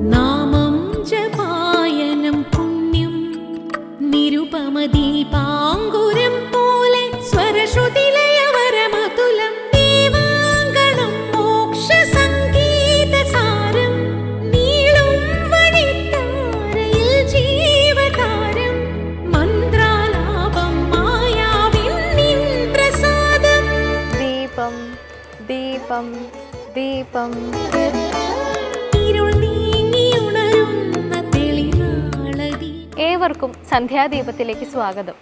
नामं जपा ഏവർക്കും സന്ധ്യാദീപത്തിലേക്ക് സ്വാഗതം.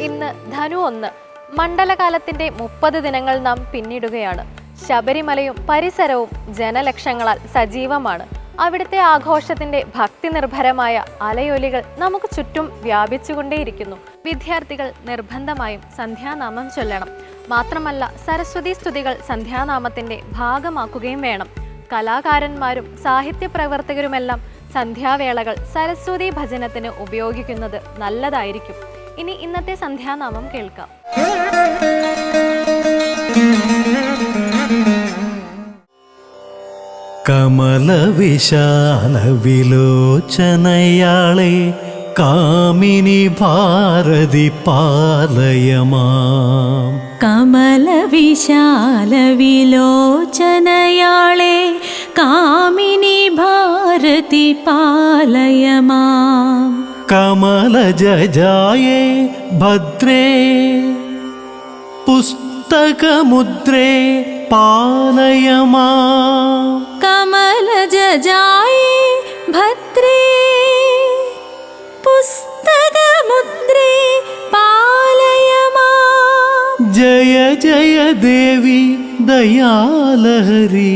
ഇന്ന് ധനു ഒന്ന്. മണ്ഡലകാലത്തിന്റെ മുപ്പത് ദിനങ്ങൾ നാം പിന്നിടുകയാണ്. ശബരിമലയും പരിസരവും ജനലക്ഷങ്ങളാൽ സജീവമാണ്. അവിടുത്തെ ആഘോഷത്തിന്റെ ഭക്തി നിർഭരമായ അലയൊലികൾ നമുക്ക് ചുറ്റും വ്യാപിച്ചുകൊണ്ടേയിരിക്കുന്നു. വിദ്യാർത്ഥികൾ നിർബന്ധമായും സന്ധ്യാനാമം ചൊല്ലണം. മാത്രമല്ല സരസ്വതി സ്തുതികൾ സന്ധ്യാനാമത്തിന്റെ ഭാഗമാക്കുകയും വേണം. കലാകാരന്മാരും സാഹിത്യ പ്രവർത്തകരുമെല്ലാം സന്ധ്യാവേളകൾ സരസ്വതി ഭജനത്തിന് ഉപയോഗിക്കുന്നത് നല്ലതായിരിക്കും. ഇനി ഇന്നത്തെ സന്ധ്യാനാമം കേൾക്കാം. കമലവിശാലവിലോചനയാളെ കാമിനി ഭാരതി പാലയമാം कामिनि भारति पालय मां कमलजजाये भद्रे पुस्तकमुद्रे पालय मा कमलजजाये भद्रे पुस्तकमुद्रे पालय मा जय जय देवी दयालहरी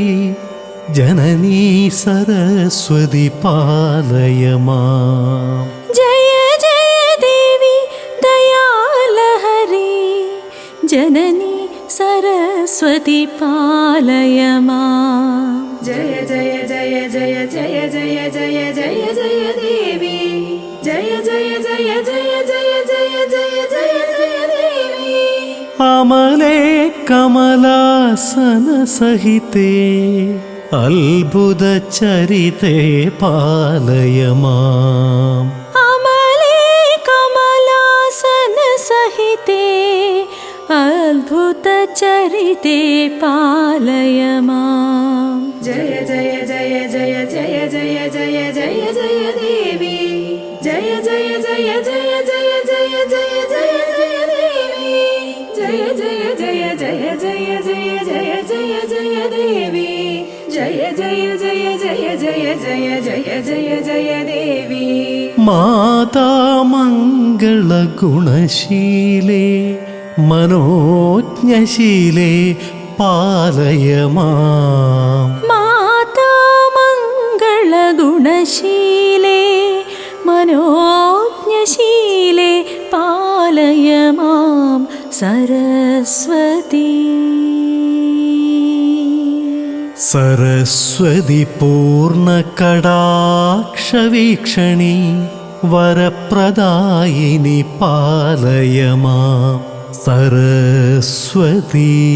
ജനനീ സരസ്വതി പാലയമാ ജയ ജയ ദേവി ദയാലഹരി ജനനീ സരസ്വതി പാലയമാ ജയ ജയ ജയ ജയ ജയ ജയ ജയ ജയ ജയ ദേവി ജയ ജയ ജയ ജയ ജയ ജയ ജയ ജയ ജയ ദേവി അമലേ കമലാസന സഹിതേ അത്ഭുത ചരിതേ പാലയമാം അമലേ കമലാസന സഹിതേ അത്ഭുത ചരിതേ പാലയമാം ജയ ജയ ജയ ജയ ജയ ജയ ജയ ജയ ദേവി. മാതാമംഗള ഗുണശീലേ മനോജ്ഞശീലേ പാലയമാ മാതാമംഗള ഗുണശീലേ മനോജ്ഞശീലേ പാലയമാം സരസ്വതീ സരസ്വതി പൂർണകടാക്ഷവീക്ഷണി വരപ്രദായിനി പാലയമാ. സരസ്വതി.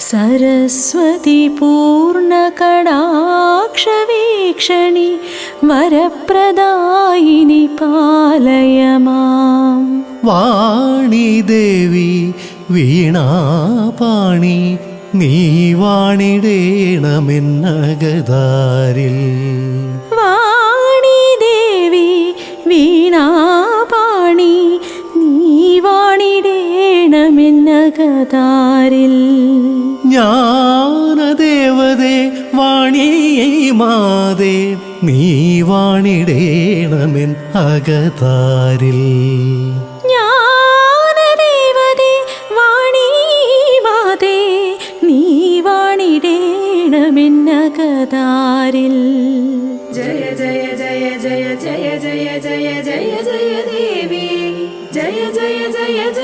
സരസ്വതി പൂർണകടാക്ഷവീക്ഷണി വരപ്രദായിനി പാലയമാം. വാണി ദേവി വീണാപാണി നീ വാണിടേണമെന്നകതാരിൽ വാണി ദേവി വീണാപാണി നീ വാണിടേണമെന്നകതാരിൽ ജ്ഞാനദേവതേ വാണി മാതേ നീ വാണിടേണമെൻ അകതാരിൽ. ജ്ഞാനദേവതേ വാണി മാതേ ദൈവാണിടേണമെന്നകതാരിൽ ജയ ജയ ജയ ജയ ജയ ജയ ജയ ജയ ജയ ദേവി ജയ ജയ ജയ ജയ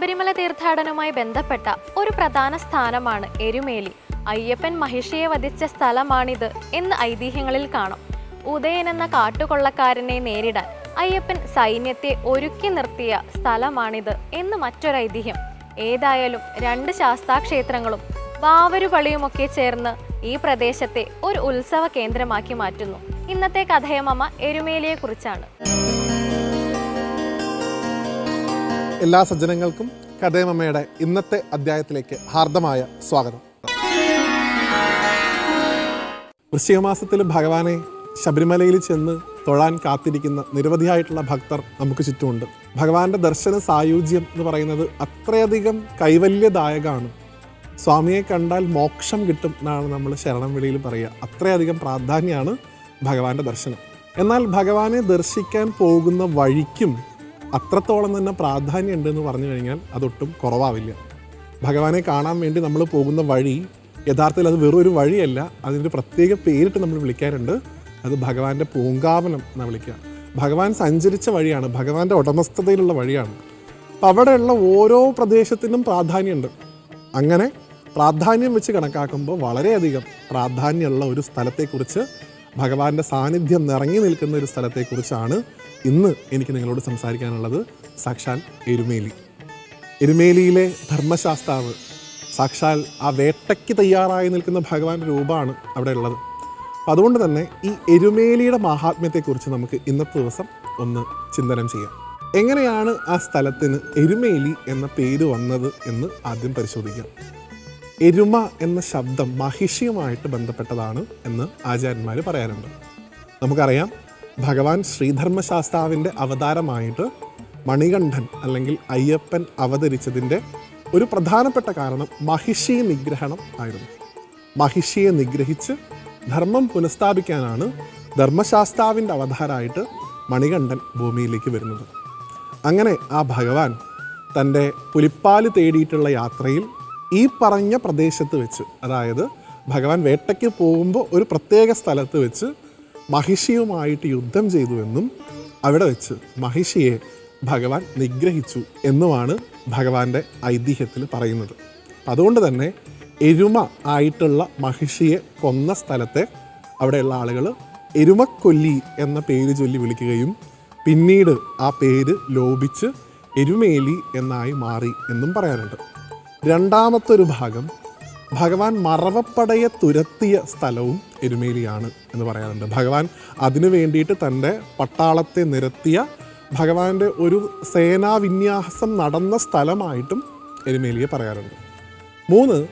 ശബരിമല തീർത്ഥാടനവുമായി ബന്ധപ്പെട്ട ഒരു പ്രധാന സ്ഥാനമാണ് എരുമേലി. അയ്യപ്പൻ മഹിഷിയെ വധിച്ച സ്ഥലമാണിത് എന്ന് ഐതിഹ്യങ്ങളിൽ കാണാം. ഉദയൻ എന്ന കാട്ടുകൊള്ളക്കാരനെ നേരിടാൻ അയ്യപ്പൻ സൈന്യത്തെ ഒരുക്കി നിർത്തിയ സ്ഥലമാണിത് എന്ന് മറ്റൊരു ഐതിഹ്യം. ഏതായാലും രണ്ട് ശാസ്താക്ഷേത്രങ്ങളും വാവരുപള്ളിയുമൊക്കെ ചേർന്ന് ഈ പ്രദേശത്തെ ഒരു ഉത്സവ കേന്ദ്രമാക്കി മാറ്റുന്നു. ഇന്നത്തെ കഥയമമ്മ എരുമേലിയെ എല്ലാ സജ്ജനങ്ങൾക്കും കഥയമ്മയുടെ ഇന്നത്തെ അധ്യായത്തിലേക്ക് ഹാർദമായ സ്വാഗതം. വൃശ്ചികമാസത്തിൽ ഭഗവാനെ ശബരിമലയിൽ ചെന്ന് തൊഴാൻ കാത്തിരിക്കുന്ന നിരവധിയായിട്ടുള്ള ഭക്തർ നമുക്ക് ചുറ്റുമുണ്ട്. ഭഗവാന്റെ ദർശന സായുജ്യം എന്ന് പറയുന്നത് അത്രയധികം കൈവല്യദായകമാണ്. സ്വാമിയെ കണ്ടാൽ മോക്ഷം കിട്ടും എന്നാണ് നമ്മൾ ശരണം വിളിയിൽ പറയുക. അത്രയധികം പ്രാധാന്യമാണ് ഭഗവാന്റെ ദർശനം. എന്നാൽ ഭഗവാനെ ദർശിക്കാൻ പോകുന്ന വഴിക്കും അത്രത്തോളം തന്നെ പ്രാധാന്യം ഉണ്ടെന്ന് പറഞ്ഞു കഴിഞ്ഞാൽ അതൊട്ടും കുറവാവില്ല. ഭഗവാനെ കാണാൻ വേണ്ടി നമ്മൾ പോകുന്ന വഴി യഥാർത്ഥത്തിൽ അത് വെറൊരു വഴിയല്ല. അതിന്റെ പ്രത്യേക പേരിട്ട് നമ്മൾ വിളിക്കാറുണ്ട്. അത് ഭഗവാന്റെ പൂങ്കാവനം എന്ന് വിളിക്കുക. ഭഗവാൻ സഞ്ചരിച്ച വഴിയാണ് ഭഗവാന്റെ ഉടമസ്ഥതയിലുള്ള വഴിയാണ്. അപ്പം അവിടെയുള്ള ഓരോ പ്രദേശത്തിനും പ്രാധാന്യമുണ്ട്. അങ്ങനെ പ്രാധാന്യം വെച്ച് കണക്കാക്കുമ്പോൾ വളരെയധികം പ്രാധാന്യമുള്ള ഒരു സ്ഥലത്തെക്കുറിച്ച് ഭഗവാന്റെ സാന്നിധ്യം നിറങ്ങി നിൽക്കുന്ന ഒരു സ്ഥലത്തെക്കുറിച്ചാണ് ഇന്ന് എനിക്ക് നിങ്ങളോട് സംസാരിക്കാനുള്ളത്. സാക്ഷാൽ എരുമേലി. എരുമേലിയിലെ ധർമ്മശാസ്താവ് സാക്ഷാൽ ആ വേട്ടയ്ക്ക് തയ്യാറായി നിൽക്കുന്ന ഭഗവാന്റെ രൂപമാണ് അവിടെ ഉള്ളത് അതുകൊണ്ട് തന്നെ ഈ എരുമേലിയുടെ മഹാത്മ്യത്തെക്കുറിച്ച് നമുക്ക് ഇന്നത്തെ ദിവസം ഒന്ന് ചിന്തനം ചെയ്യാം. എങ്ങനെയാണ് ആ സ്ഥലത്തിന് എരുമേലി എന്ന പേര് വന്നത് എന്ന് ആദ്യം പരിശോധിക്കാം. എരുമ എന്ന ശബ്ദം മഹിഷിയുമായിട്ട് ബന്ധപ്പെട്ടതാണ് എന്ന് ആചാര്യന്മാർ പറയാറുണ്ട്. നമുക്കറിയാം ഭഗവാൻ ശ്രീധർമ്മശാസ്താവിന്റെ അവതാരമായിട്ട് മണികണ്ഠൻ അല്ലെങ്കിൽ അയ്യപ്പൻ അവതരിച്ചതിന്റെ ഒരു പ്രധാനപ്പെട്ട കാരണം മഹിഷി നിഗ്രഹണം ആയിരുന്നു. മഹിഷിയെ നിഗ്രഹിച്ച് ധർമ്മം പുനഃസ്ഥാപിക്കാനാണ് ധർമ്മശാസ്താവിന്റെ അവതാരമായിട്ട് മണികണ്ഠൻ ഭൂമിയിലേക്ക് വരുന്നത്. അങ്ങനെ ആ ഭഗവാൻ തന്റെ പുലിപ്പാൽ തേടിയിട്ടുള്ള യാത്രയിൽ ഈ പറഞ്ഞ പ്രദേശത്ത് വെച്ച് അതായത് ഭഗവാൻ വേട്ടയ്ക്ക് പോകുമ്പോൾ ഒരു പ്രത്യേക സ്ഥലത്ത് വെച്ച് മഹിഷിയുമായിട്ട് യുദ്ധം ചെയ്തുവെന്നും അവിടെ വെച്ച് മഹിഷിയെ ഭഗവാൻ നിഗ്രഹിച്ചു എന്നുമാണ് ഭഗവാന്റെ ഐതിഹ്യത്തിൽ പറയുന്നത്. അതുകൊണ്ട് തന്നെ എരുമ ആയിട്ടുള്ള മഹിഷിയെ കൊന്ന സ്ഥലത്തെ അവിടെയുള്ള ആളുകൾ എരുമക്കൊല്ലി എന്ന പേര് ചൊല്ലി വിളിക്കുകയും പിന്നീട് ആ പേര് ലോപിച്ച് എരുമേലി എന്നായി മാറി എന്നും പറയാറുണ്ട്. രണ്ടാമത്തെ ഒരു ഭാഗം ഭഗവാൻ മറവപ്പടയെ തുരത്തിയ സ്ഥലവും എരുമേലിയാണ് എന്ന് പറയാറുണ്ട്. ഭഗവാൻ അതിനു വേണ്ടിയിട്ട് തന്റെ പട്ടാളത്തെ നിരത്തിയ ഭഗവാന്റെ ഒരു സേനാവിന്യാസം നടന്ന സ്ഥലമായിട്ടും എരുമേലിയെ പറയാറുണ്ട്. മൂന്ന്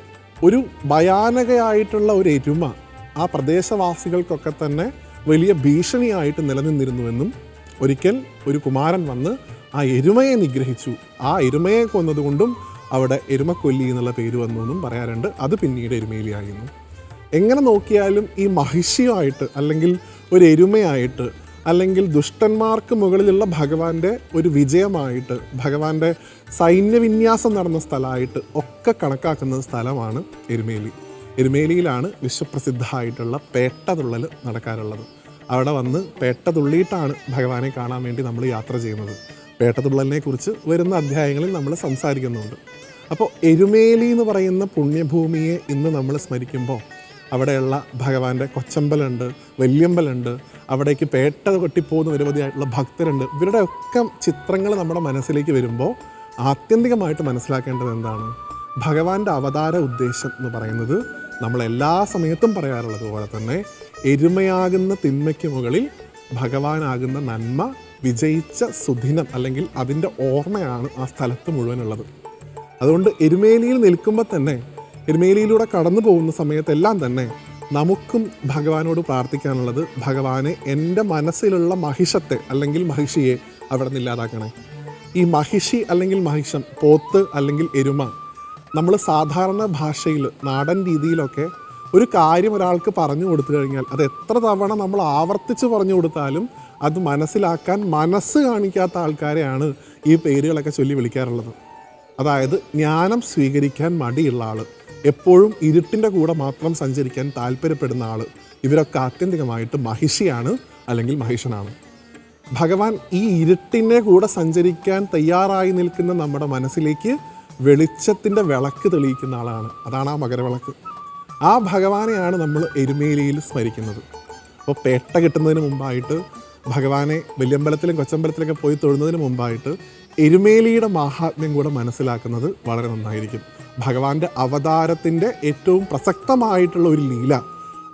ഒരു ഭയാനകയായിട്ടുള്ള ഒരു എരുമ ആ പ്രദേശവാസികൾക്കൊക്കെ തന്നെ വലിയ ഭീഷണിയായിട്ട് നിലനിന്നിരുന്നുവെന്നും ഒരിക്കൽ ഒരു കുമാരൻ വന്ന് ആ എരുമയെ നിഗ്രഹിച്ചു. ആ എരുമയെ കൊന്നതുകൊണ്ടും അവിടെ എരുമക്കൊല്ലി എന്നുള്ള പേര് വന്നു എന്നും പറയാറുണ്ട്. അത് പിന്നീട് എരുമേലിയായിരുന്നു. എങ്ങനെ നോക്കിയാലും ഈ മഹിഷിയുമായിട്ട് അല്ലെങ്കിൽ ഒരു എരുമയായിട്ട് അല്ലെങ്കിൽ ദുഷ്ടന്മാർക്ക് മുകളിലുള്ള ഭഗവാന്റെ ഒരു വിജയമായിട്ട് ഭഗവാന്റെ സൈന്യവിന്യാസം നടന്ന സ്ഥലമായിട്ട് ഒക്കെ കണക്കാക്കുന്ന സ്ഥലമാണ് എരുമേലി. എരുമേലിയിലാണ് വിശ്വപ്രസിദ്ധമായിട്ടുള്ള പേട്ടതുള്ളൽ നടക്കാറുള്ളത്. അവിടെ വന്ന് പേട്ട തുള്ളിയിട്ടാണ് ഭഗവാനെ കാണാൻ വേണ്ടി നമ്മൾ യാത്ര ചെയ്യുന്നത്. പേട്ടതുള്ളലിനെ കുറിച്ച് വരുന്ന അധ്യായങ്ങളിൽ നമ്മൾ സംസാരിക്കുന്നുണ്ട്. അപ്പോൾ എരുമേലി എന്ന് പറയുന്ന പുണ്യഭൂമിയെ ഇന്ന് നമ്മൾ സ്മരിക്കുമ്പോൾ അവിടെയുള്ള ഭഗവാന്റെ കൊച്ചമ്പലുണ്ട് വല്യമ്പലുണ്ട് അവിടേക്ക് പേട്ട കൊട്ടിപ്പോകുന്ന നിരവധിയായിട്ടുള്ള ഭക്തരുണ്ട്. ഇവരുടെ ഒക്കെ ചിത്രങ്ങൾ നമ്മുടെ മനസ്സിലേക്ക് വരുമ്പോൾ ആത്യന്തികമായിട്ട് മനസ്സിലാക്കേണ്ടത് എന്താണ്? ഭഗവാന്റെ അവതാര ഉദ്ദേശം എന്ന് പറയുന്നത് നമ്മൾ എല്ലാ സമയത്തും പറയാറുള്ളത് പോലെ തന്നെ എരുമയാകുന്ന തിന്മയ്ക്ക് മുകളിൽ ഭഗവാനാകുന്ന നന്മ വിജയിച്ച സുദിനം അല്ലെങ്കിൽ അതിന്റെ ഓർമ്മയാണ് ആ സ്ഥലത്ത് മുഴുവനുള്ളത്. അതുകൊണ്ട് എരുമേലിയിൽ നിൽക്കുമ്പോൾ തന്നെ എരുമേലിയിലൂടെ കടന്നു പോകുന്ന സമയത്തെല്ലാം തന്നെ നമുക്കും ഭഗവാനോട് പ്രാർത്ഥിക്കാനുള്ളത് ഭഗവാനെ എന്റെ മനസ്സിലുള്ള മഹിഷത്തെ അല്ലെങ്കിൽ മഹിഷിയെ അവിടെ നിന്ന് ഇല്ലാതാക്കണേ. ഈ മഹിഷി അല്ലെങ്കിൽ മഹിഷം പോത്ത് അല്ലെങ്കിൽ എരുമ നമ്മൾ സാധാരണ ഭാഷയിൽ നാടൻ രീതിയിലൊക്കെ ഒരു കാര്യം ഒരാൾക്ക് പറഞ്ഞു കൊടുത്തു കഴിഞ്ഞാൽ അത് എത്ര തവണ നമ്മൾ ആവർത്തിച്ച് പറഞ്ഞു കൊടുത്താലും അത് മനസ്സിലാക്കാൻ മനസ്സ് കാണിക്കാത്ത ആൾക്കാരെയാണ് ഈ പേരുകളൊക്കെ ചൊല്ലി വിളിക്കാറുള്ളത്. അതായത് ജ്ഞാനം സ്വീകരിക്കാൻ മടിയുള്ള ആൾ എപ്പോഴും ഇരുട്ടിന്റെ കൂടെ മാത്രം സഞ്ചരിക്കാൻ താല്പര്യപ്പെടുന്ന ആൾ ഇവരൊക്കെ ആത്യന്തികമായിട്ട് മഹിഷിയാണ് അല്ലെങ്കിൽ മഹിഷനാണ്. ഭഗവാൻ ഈ ഇരുട്ടിനെ കൂടെ സഞ്ചരിക്കാൻ തയ്യാറായി നിൽക്കുന്ന നമ്മുടെ മനസ്സിലേക്ക് വെളിച്ചത്തിന്റെ വിളക്ക് തെളിയിക്കുന്ന ആളാണ്. അതാണ് ആ മകരവിളക്ക്. ആ ഭഗവാനെയാണ് നമ്മൾ എരുമേലിയിൽ സ്മരിക്കുന്നത്. അപ്പോൾ പേട്ട കിട്ടുന്നതിന് മുമ്പായിട്ട് ഭഗവാനെ വലിയമ്പലത്തിലും കൊച്ചമ്പലത്തിലൊക്കെ പോയി തൊഴുന്നതിന് മുമ്പായിട്ട് എരുമേലിയുടെ മഹാത്മ്യം കൂടെ മനസ്സിലാക്കുന്നത് വളരെ നന്നായിരിക്കും. ഭഗവാന്റെ അവതാരത്തിന്റെ ഏറ്റവും പ്രസക്തമായിട്ടുള്ള ഒരു ലീല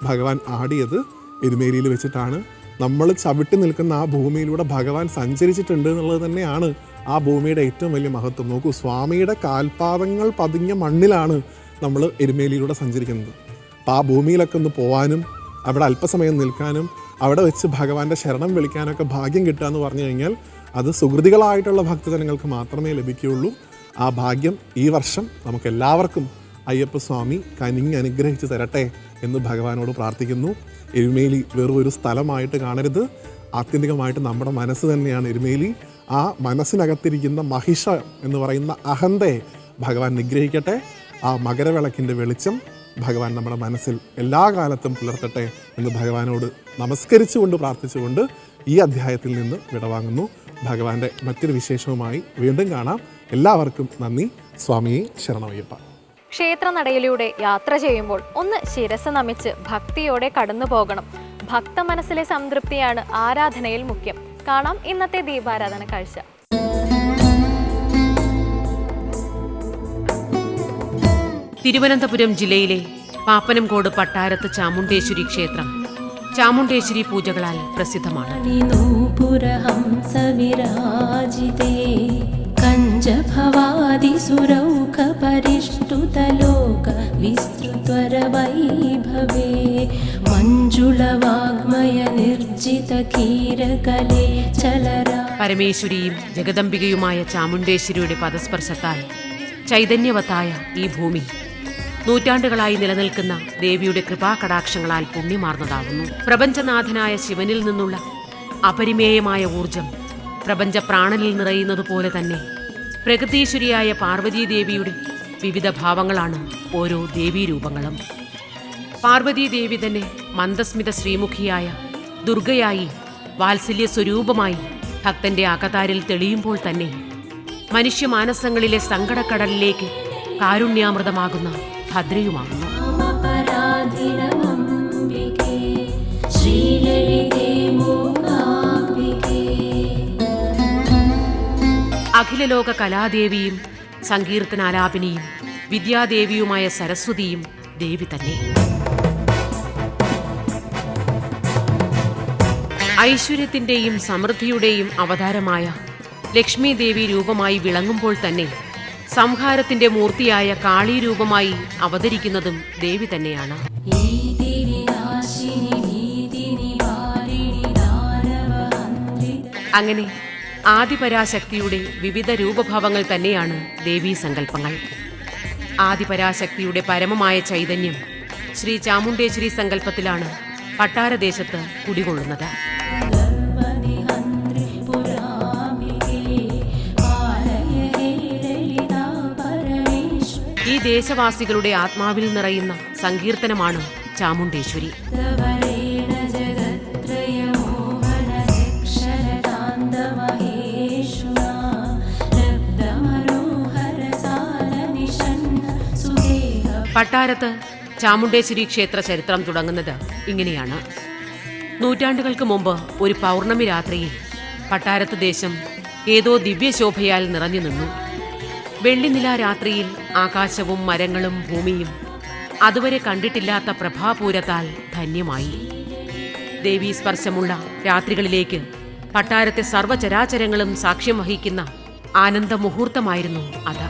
ഭഗവാൻ ആടിയത് എരുമേലിയിൽ വെച്ചിട്ടാണ്. നമ്മൾ ചവിട്ടി നിൽക്കുന്ന ആ ഭൂമിയിലൂടെ ഭഗവാൻ സഞ്ചരിച്ചിട്ടുണ്ട് എന്നുള്ളത് തന്നെയാണ് ആ ഭൂമിയുടെ ഏറ്റവും വലിയ മഹത്വം. നോക്കൂ സ്വാമിയുടെ കാൽപാദങ്ങൾ പതിഞ്ഞ മണ്ണിലാണ് നമ്മൾ എരുമേലിയിലൂടെ സഞ്ചരിക്കുന്നത്. അപ്പോൾ ആ ഭൂമിയിലൊക്കെ ഒന്ന് പോകാനും അവിടെ അല്പസമയം നിൽക്കാനും അവിടെ വെച്ച് ഭഗവാന്റെ ശരണം വിളിക്കാനൊക്കെ ഭാഗ്യം കിട്ടുക എന്ന് പറഞ്ഞു കഴിഞ്ഞാൽ അത് സുഹൃതികളായിട്ടുള്ള ഭക്തജനങ്ങൾക്ക് മാത്രമേ ലഭിക്കുകയുള്ളൂ. ആ ഭാഗ്യം ഈ വർഷം നമുക്ക് എല്ലാവർക്കും അയ്യപ്പസ്വാമി കനിഞ്ഞ് അനുഗ്രഹിച്ച് തരട്ടെ എന്ന് ഭഗവാനോട് പ്രാർത്ഥിക്കുന്നു. എരുമേലി വെറൊരു സ്ഥലമായിട്ട് കാണരുത്. ആത്യന്തികമായിട്ട് നമ്മുടെ മനസ്സ് തന്നെയാണ് എരുമേലി. ആ മനസ്സിനകത്തിരിക്കുന്ന മഹിഷ എന്ന് പറയുന്ന അഹന്തയെ ഭഗവാൻ നിഗ്രഹിക്കട്ടെ. ആ മകരവിളക്കിന്റെ വെളിച്ചം ഭഗവാൻ നമ്മുടെ മനസ്സിൽ എല്ലാ കാലത്തും പുലർത്തട്ടെ എന്ന് ഭഗവാനോട് നമസ്കരിച്ചുകൊണ്ട് പ്രാർത്ഥിച്ചുകൊണ്ട് ഈ അധ്യായത്തിൽ നിന്ന് വിടവാങ്ങുന്നു. ഭഗവാന്റെ മറ്റൊരു വിശേഷവുമായി വീണ്ടും കാണാം. എല്ലാവർക്കും നന്ദി. സ്വാമിയെ ശരണമയ്യപ്പ. ക്ഷേത്രനടയിലൂടെ യാത്ര ചെയ്യുമ്പോൾ ഒന്ന് ശിരസ് നമിച്ച് ഭക്തിയോടെ കടന്നു പോകണം. ഭക്ത മനസ്സിലെ സംതൃപ്തിയാണ് ആരാധനയിൽ മുഖ്യം. കാണാം ഇന്നത്തെ ദീപാരാധന കാഴ്ച. തിരുവനന്തപുരം ജില്ലയിലെ പാപ്പനംകോട് പട്ടാരത്ത് ചാമുണ്ടേശ്വരി ക്ഷേത്രം. ചാമുണ്ടേശ്വരി പൂജകളാൽ പ്രസിദ്ധമാണ്. കഞ്ചഭവാദിസുരൗഖപരിഷ്ടുതലോക മഞ്ജുളവാഗ്മയ നിർജിത കീരകലേ ചലര. പരമേശ്വരിയും ജഗദംബികയുമായ ചാമുണ്ടേശ്വരിയുടെ പദസ്പർശത്താൽ ചൈതന്യവത്തായ ഈ ഭൂമി നൂറ്റാണ്ടുകളായി നിലനിൽക്കുന്ന ദേവിയുടെ കൃപാകടാക്ഷങ്ങളാൽ പുണ്യമാർന്നതാകുന്നു. പ്രപഞ്ചനാഥനായ ശിവനിൽ നിന്നുള്ള അപരിമേയമായ ഊർജം പ്രപഞ്ച പ്രാണനിൽ നിറയുന്നത് പോലെ തന്നെ പ്രകൃതീശ്വരിയായ പാർവതീദേവിയുടെ വിവിധ ഭാവങ്ങളാണ് ഓരോ ദേവീരൂപങ്ങളും. പാർവതീദേവി തന്നെ മന്ദസ്മിത ശ്രീമുഖിയായ ദുർഗയായി വാത്സല്യ സ്വരൂപമായി ഭക്തന്റെ അകതാരിൽ തെളിയുമ്പോൾ തന്നെ മനുഷ്യ മനുഷ്യമാനസങ്ങളിലെ സങ്കടക്കടലിലേക്ക് കാരുണ്യാമൃതമാകുന്ന ഭദ്രയുമാകുന്നു. അഖിലലോക കലാദേവിയും സങ്കീർത്തനാലാപിനിയും വിദ്യാദേവിയുമായ സരസ്വതിയും ദേവി തന്നെ. ഐശ്വര്യത്തിന്റെയും സമൃദ്ധിയുടെയും അവതാരമായ ലക്ഷ്മി ദേവി രൂപമായി വിളങ്ങുമ്പോൾ തന്നെ സംഹാരത്തിന്റെ മൂർത്തിയായ കാളീരൂപമായി അവതരിക്കുന്നതും ദേവി തന്നെയാണ്. അങ്ങനെ ആദിപരാശക്തിയുടെ വിവിധ രൂപഭാവങ്ങൾ തന്നെയാണ് ദേവീ സങ്കല്പങ്ങൾ. ആദിപരാശക്തിയുടെ പരമമായ ചൈതന്യം ശ്രീ ചാമുണ്ടേശ്വരി സങ്കല്പത്തിലാണ് പട്ടാരദേശത്ത് കുടികൊള്ളുന്നത്. ദേശവാസികളുടെ ആത്മാവിൽ നിറയുന്ന സങ്കീർത്തനമാണ് ചാമുണ്ടേശ്വരി. പട്ടാരത്ത് ചാമുണ്ടേശ്വരി ക്ഷേത്ര ചരിത്രം തുടങ്ങുന്നത് ഇങ്ങനെയാണ്. നൂറ്റാണ്ടുകൾക്ക് മുമ്പ് ഒരു പൗർണമി രാത്രിയിൽ പട്ടാരത്ത് ദേശം ഏതോ ദിവ്യശോഭയാൽ നിറഞ്ഞു നിന്നു. വെള്ളിനില രാത്രിയിൽ ആകാശവും മരങ്ങളും ഭൂമിയും അതുവരെ കണ്ടിട്ടില്ലാത്ത പ്രഭാപൂരത്താൽ ധന്യമായി. ദേവീ സ്പർശമുള്ള രാത്രികളിലേക്ക് പട്ടാരത്തെ സർവചരാചരങ്ങളും സാക്ഷ്യം വഹിക്കുന്ന ആനന്ദ മുഹൂർത്തമായിരുന്നു അത്.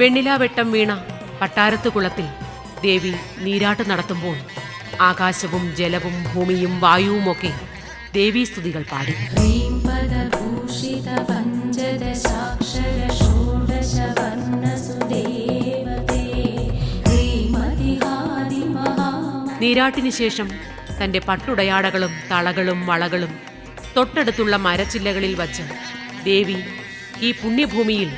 വെണ്ണിലാവെട്ടം വീണ പട്ടാരത്തു കുളത്തിൽ ദേവി നീരാട്ട് നടത്തുമ്പോൾ ആകാശവും ജലവും ഭൂമിയും വായുവുമൊക്കെ ദേവീസ്തുതികൾ പാടി. നീരാട്ടിനു ശേഷം തന്റെ പട്ടുടയാടകളും തളകളും വളകളും തൊട്ടടുത്തുള്ള മരച്ചില്ലകളിൽ വച്ച് ദേവി ഈ പുണ്യഭൂമിയിൽ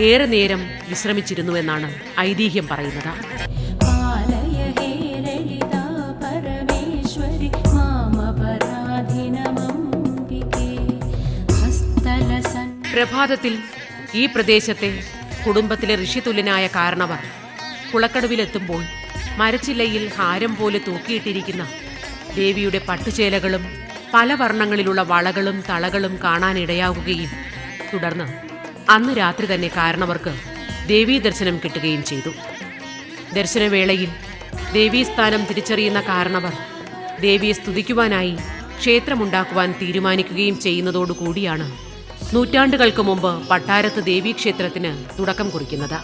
ഏറെ നേരം വിശ്രമിച്ചിരുന്നുവെന്നാണ് ഐതിഹ്യം പറയുന്നത്. പ്രഭാതത്തിൽ ഈ പ്രദേശത്തെ കുടുംബത്തിലെ ഋഷിതുല്യനായ കാരണവർ കുളക്കടവിലെത്തുമ്പോൾ മരച്ചില്ലയിൽ ഹാരം പോലെ തൂക്കിയിട്ടിരിക്കുന്ന ദേവിയുടെ പട്ടുചേലകളും പല വർണങ്ങളിലുള്ള വളകളും തളകളും കാണാനിടയാവുകയും തുടർന്ന് അന്ന് രാത്രി തന്നെ കാരണവർക്ക് ദേവീ ദർശനം കിട്ടുകയും ചെയ്തു. ദർശനവേളയിൽ ദേവീസ്ഥാനം തിരിച്ചറിയുന്ന കാരണവർ ദേവിയെ സ്തുതിക്കുവാനായി ക്ഷേത്രമുണ്ടാക്കുവാൻ തീരുമാനിക്കുകയും ചെയ്യുന്നതോടുകൂടിയാണ് നൂറ്റാണ്ടുകൾക്ക് മുമ്പ് പട്ടാരത്ത് ദേവീക്ഷേത്രത്തിന് തുടക്കം കുറിക്കുന്നത്.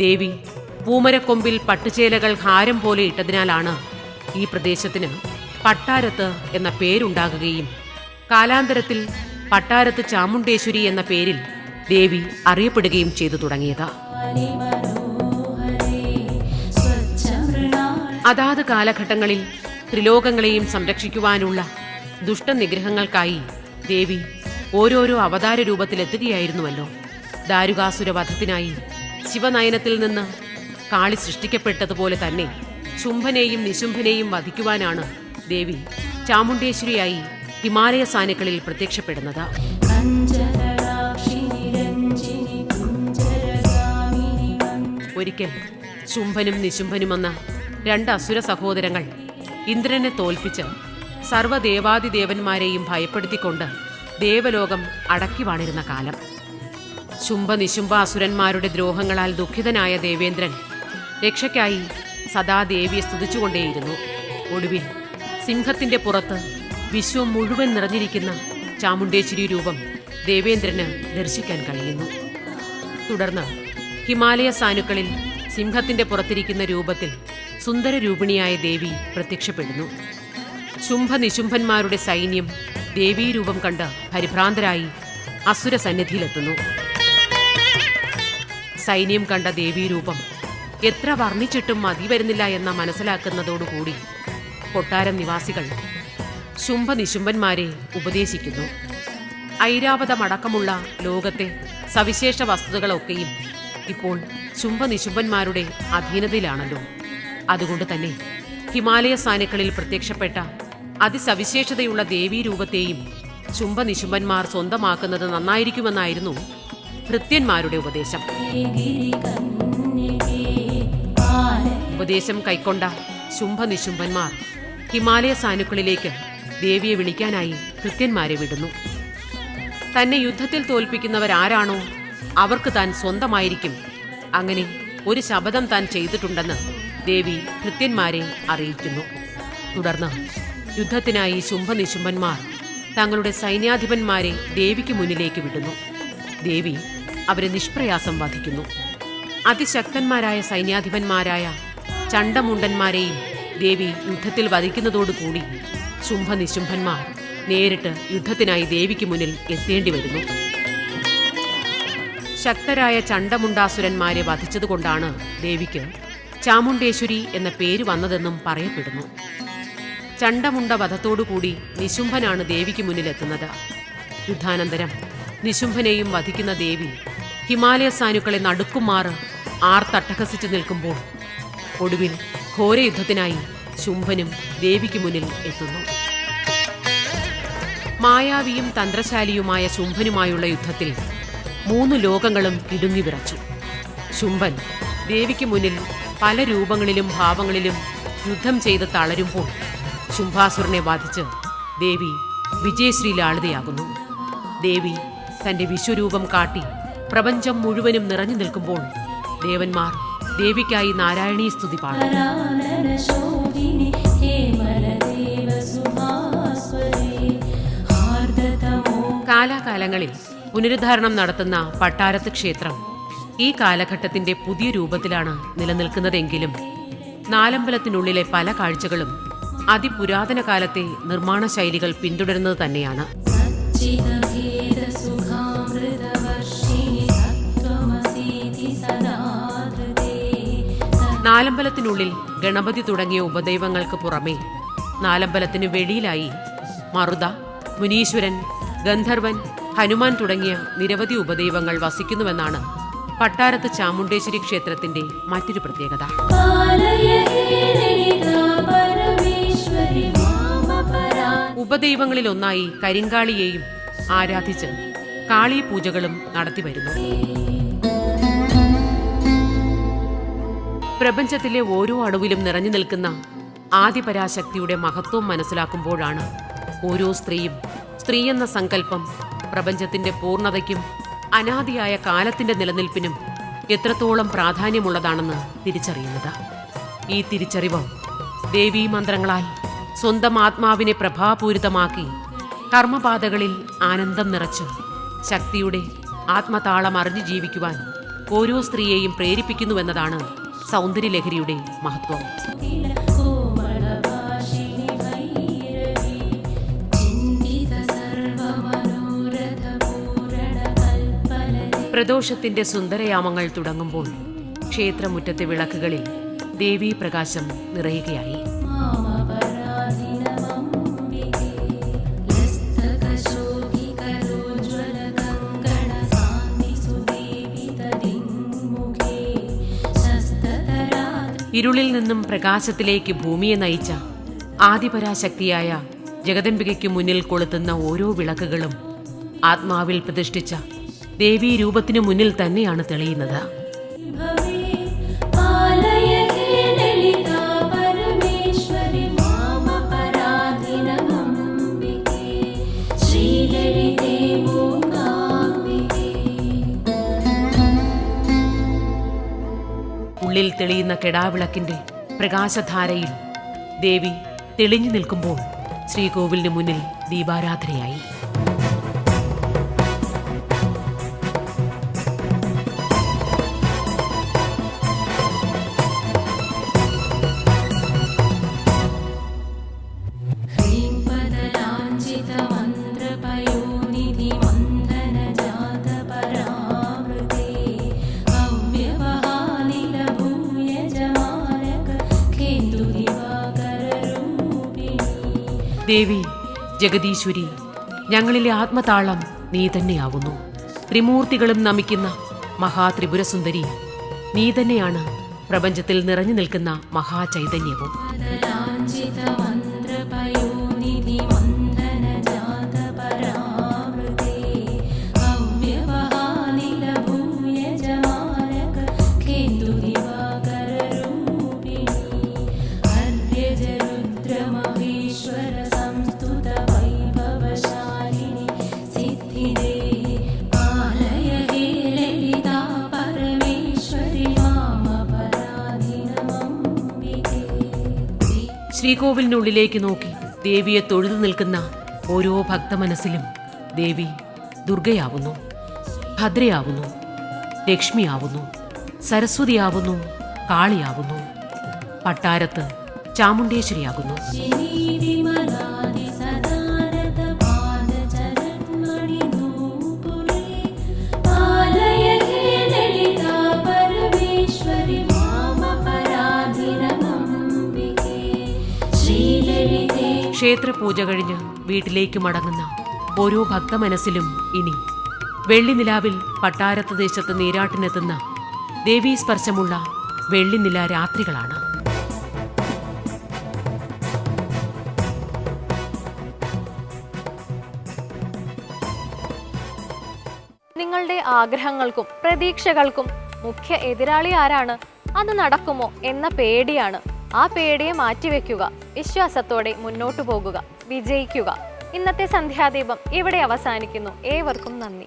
ദേവി പൂമരക്കൊമ്പിൽ പട്ടുചേലകൾ ഹാരം പോലെ ഇട്ടതിനാലാണ് ഈ പ്രദേശത്തിന് പട്ടാരത്ത് എന്ന പേരുണ്ടാകുകയും കാലാന്തരത്തിൽ പട്ടാരത്ത് ചാമുണ്ടേശ്വരി എന്ന പേരിൽ ദേവി അറിയപ്പെടുകയും ചെയ്തു തുടങ്ങിയത്. അതാത് കാലഘട്ടങ്ങളിൽ ത്രിലോകങ്ങളെയും സംരക്ഷിക്കുവാനുള്ള ദുഷ്ടനിഗ്രഹങ്ങൾക്കായി ദേവി ഓരോരോ അവതാര രൂപത്തിലെത്തുകയായിരുന്നുവല്ലോ. ദാരുകാസുരവധത്തിനായി ശിവനയനത്തിൽ നിന്ന് കാളി സൃഷ്ടിക്കപ്പെട്ടതുപോലെ തന്നെ ശുംഭനെയും നിശുംഭനെയും വധിക്കുവാനാണ് ദേവി ചാമുണ്ടേശ്വരിയായി ഹിമാലയ സാനുക്കളിൽ പ്രത്യക്ഷപ്പെടുന്നത്. ഒരിക്കൽ ശുംഭനും നിശുംഭനുമെന്ന രണ്ട് അസുര സഹോദരങ്ങൾ ഇന്ദ്രനെ തോൽപ്പിച്ച് സർവദേവാദിദേവന്മാരെയും ഭയപ്പെടുത്തിക്കൊണ്ട് ദേവലോകം അടക്കി വാണിരുന്ന കാലം. ശുംഭ നിശുംഭ അസുരന്മാരുടെ ദ്രോഹങ്ങളാൽ ദുഃഖിതനായ ദേവേന്ദ്രൻ രക്ഷയ്ക്കായി സദാ ദേവിയെ സ്തുതിച്ചുകൊണ്ടേയിരുന്നു. ഒടുവിൽ സിംഹത്തിന്റെ പുറത്ത് വിശ്വം മുഴുവൻ നിറഞ്ഞിരിക്കുന്ന ചാമുണ്ടേശ്വരി രൂപം ദേവേന്ദ്രന് ദർശിക്കാൻ കഴിയുന്നു. തുടർന്ന് ഹിമാലയ സാനുക്കളിൽ സിംഹത്തിന്റെ പുറത്തിരിക്കുന്ന രൂപത്തിൽ സുന്ദര രൂപിണിയായ ദേവി പ്രത്യക്ഷപ്പെടുന്നു. ശുംഭ നിശുംഭന്മാരുടെ സൈന്യം ദേവീരൂപം കണ്ട് പരിഭ്രാന്തരായി അസുര സന്നിധിയിലെത്തുന്നു. സൈന്യം കണ്ട ദേവീരൂപം എത്ര വർണിച്ചിട്ടും മതി വരുന്നില്ല എന്ന മനസ്സിലാക്കുന്നതോടുകൂടി കൊട്ടാരം നിവാസികൾ ശുംഭ നിശുംഭന്മാരെ ഉപദേശിക്കുന്നു. ഐരാവതമടക്കമുള്ള ലോകത്തെ സവിശേഷ വസ്തുതകളൊക്കെയും ഇപ്പോൾ ശുംഭനിശുംഭന്മാരുടെ അധീനതയിലാണല്ലോ. അതുകൊണ്ട് തന്നെ ഹിമാലയ സാനുക്കളിൽ പ്രത്യക്ഷപ്പെട്ട അതിസവിശേഷതയുള്ള ദേവീരൂപത്തെയും ശുംഭനിശുംഭന്മാർ സ്വന്തമാക്കുന്നത് നന്നായിരിക്കുമെന്നായിരുന്നു ഭൃത്യന്മാരുടെ ഉപദേശം. ഉപദേശം കൈക്കൊണ്ട ശുംഭനിശുംഭന്മാർ ഹിമാലയ സാനുക്കളിലേക്ക് ദേവിയെ വിളിക്കാനായി കൃത്യന്മാരെ വിടുന്നു. തന്നെ യുദ്ധത്തിൽ തോൽപ്പിക്കുന്നവരാരാണോ അവർക്ക് താൻ സ്വന്തമായിരിക്കും. അങ്ങനെ ഒരു ശപഥം താൻ ചെയ്തിട്ടുണ്ടെന്ന് ദേവി കൃത്യന്മാരെ അറിയിക്കുന്നു. തുടർന്ന് യുദ്ധത്തിനായി ശുംഭ നിശുംഭന്മാർ തങ്ങളുടെ സൈന്യാധിപന്മാരെ ദേവിക്ക് മുന്നിലേക്ക് വിടുന്നു. ദേവി അവരെ നിഷ്പ്രയാസം വധിക്കുന്നു. അതിശക്തന്മാരായ സൈന്യാധിപന്മാരായ ചണ്ടമുണ്ടന്മാരെയും ദേവി യുദ്ധത്തിൽ വധിക്കുന്നതോടുകൂടി ശുംഭ നിശുംഭന്മാർ നേരിട്ട് യുദ്ധത്തിനായി ദേവിക്ക് മുന്നിൽ എത്തേണ്ടി വരുന്നു. ശക്തരായ ചണ്ടമുണ്ടാസുരന്മാരെ വധിച്ചതുകൊണ്ടാണ് ദേവിക്ക് ചാമുണ്ടേശ്വരി എന്ന പേര് വന്നതെന്നും പറയപ്പെടുന്നു. ചണ്ടമുണ്ട വധത്തോടുകൂടി നിശുംഭനാണ് ദേവിക്ക് മുന്നിലെത്തുന്നത്. യുദ്ധാനന്തരം നിശുംഭനെയും വധിക്കുന്ന ദേവി ഹിമാലയ സാനുക്കളെ നടുക്കുമാറ് ആർത്തട്ടഹസിച്ചു നിൽക്കുമ്പോൾ ഒടുവിൽ ഘോരയുദ്ധത്തിനായി ശുംഭനും ദേവിക്ക് മുന്നിൽ എത്തുന്നു. മായാവിയും തന്ത്രശാലിയുമായ ശുംഭനുമായുള്ള യുദ്ധത്തിൽ മൂന്ന് ലോകങ്ങളും കിടുങ്ങി വിറച്ചു. ശുംഭൻ ദേവിക്ക് മുന്നിൽ പല രൂപങ്ങളിലും ഭാവങ്ങളിലും യുദ്ധം ചെയ്ത് തളരുമ്പോൾ ശുംഭാസുരനെ ബാധിച്ച് ദേവി വിജയശ്രീ ലാളിതയാകുന്നു ദേവി തന്റെ വിശ്വരൂപം കാട്ടി പ്രപഞ്ചം മുഴുവനും നിറഞ്ഞു നിൽക്കുമ്പോൾ ദേവന്മാർ ദേവിക്കായി നാരായണീ സ്തുതി പാടും കാലാകാലങ്ങളിൽ പുനരുദ്ധാരണം നടത്തുന്ന പട്ടാരത്ത് ക്ഷേത്രം ഈ കാലഘട്ടത്തിന്റെ പുതിയ രൂപത്തിലാണ് നിലനിൽക്കുന്നതെങ്കിലും നാലമ്പലത്തിനുള്ളിലെ പല കാഴ്ചകളും അതിപുരാതന കാലത്തെ നിർമ്മാണ ശൈലികൾ പിന്തുടരുന്നത് തന്നെയാണ്. നാലമ്പലത്തിനുള്ളിൽ ഗണപതി തുടങ്ങിയ ഉപദൈവങ്ങൾക്ക് പുറമേ നാലമ്പലത്തിന് വെളിയിലായി മറുത മുനീശ്വരൻ ഗന്ധർവൻ ഹനുമാൻ തുടങ്ങിയ നിരവധി ഉപദൈവങ്ങൾ വസിക്കുന്നുവെന്നാണ് പട്ടാരത്ത് ചാമുണ്ടേശ്വരി ക്ഷേത്രത്തിന്റെ മറ്റൊരു പ്രത്യേകത. ഉപദൈവങ്ങളിലൊന്നായി കരിങ്കാളിയെയും ആരാധിച്ച് കാളി പൂജകളും നടത്തിവരുന്നു പ്രപഞ്ചത്തിലെ ഓരോ അണുവിലും നിറഞ്ഞു നിൽക്കുന്ന ആദിപരാശക്തിയുടെ മഹത്വം മനസ്സിലാക്കുമ്പോഴാണ് ഓരോ സ്ത്രീയും സ്ത്രീയെന്ന സങ്കല്പം പ്രപഞ്ചത്തിന്റെ പൂർണതയ്ക്കും അനാദിയായ കാലത്തിന്റെ നിലനിൽപ്പിനും എത്രത്തോളം പ്രാധാന്യമുള്ളതാണെന്ന് തിരിച്ചറിയുന്നത്. ഈ തിരിച്ചറിവ് ദേവീ മന്ത്രങ്ങളാൽ സ്വന്തം ആത്മാവിനെ പ്രഭാപൂരിതമാക്കി കർമ്മപാതകളിൽ ആനന്ദം നിറച്ച് ശക്തിയുടെ ആത്മതാളം അറിഞ്ഞു ജീവിക്കുവാൻ ഓരോ സ്ത്രീയെയും പ്രേരിപ്പിക്കുന്നുവെന്നതാണ് സൗന്ദര്യലഹരിയുടെ മഹത്വം. പ്രദോഷത്തിന്റെ സുന്ദരയാമങ്ങൾ തുടങ്ങുമ്പോൾ ക്ഷേത്രമുറ്റത്തെ വിളക്കുകളിൽ ദേവീ പ്രകാശം നിറയുകയായി. ഇരുളിൽ നിന്നും പ്രകാശത്തിലേക്ക് ഭൂമിയെ നയിച്ച ആദിപരാശക്തിയായ ജഗദംബികയ്ക്ക് മുന്നിൽ കൊളുത്തുന്ന ഓരോ വിളക്കുകളും ആത്മാവിൽ പ്രതിഷ്ഠിച്ച ദേവീ രൂപത്തിനു മുന്നിൽ തന്നെയാണ് തെളിയുന്നത്. ഉള്ളിൽ തെളിയുന്ന കെടാവിളക്കിന്റെ പ്രകാശധാരയിൽ ദേവി തെളിഞ്ഞു നിൽക്കുമ്പോൾ ശ്രീകോവിലിന് മുന്നിൽ ദീപാരാധനയായി. ദേവി ജഗദീശ്വരി ഞങ്ങളിലെ ആത്മതാളം നീ തന്നെയാവുന്നു ത്രിമൂർത്തികളും നമിക്കുന്ന മഹാത്രിപുരസുന്ദരി നീ തന്നെയാണ് പ്രപഞ്ചത്തിൽ നിറഞ്ഞു നിൽക്കുന്ന മഹാചൈതന്യവും. ശ്രീകോവിലിനുള്ളിലേക്ക് നോക്കി. ദേവിയെ തൊഴുതു നിൽക്കുന്ന ഓരോ ഭക്ത മനസ്സിലും ദേവി ദുർഗയാവുന്നു ഭദ്രയാവുന്നു ലക്ഷ്മിയാവുന്നു സരസ്വതിയാവുന്നു കാളിയാവുന്നു പട്ടാരത്ത് ചാമുണ്ടേശ്വരിയാകുന്നു ക്ഷേത്രപൂജ കഴിഞ്ഞ് വീട്ടിലേക്ക് മടങ്ങുന്ന ഓരോ ഭക്ത മനസ്സിലും ഇനി വെള്ളിനിലാവിൽ പട്ടാരത്ത് ദേശത്ത് നീരാട്ടിനെത്തുന്ന ദേവീ സ്പർശമുള്ള വെള്ളിനില രാത്രികളാണ്. നിങ്ങളുടെ ആഗ്രഹങ്ങൾക്കും പ്രതീക്ഷകൾക്കും മുഖ്യ എതിരാളി ആരാണ്? അത് നടക്കുമോ എന്ന പേടിയാണ്. ആ പേടിയെ മാറ്റിവെക്കുക. വിശ്വാസത്തോടെ മുന്നോട്ടു പോകുക. വിജയിക്കുക. ഇന്നത്തെ സന്ധ്യാദീപം ഇവിടെ അവസാനിക്കുന്നു. ഏവർക്കും നന്ദി.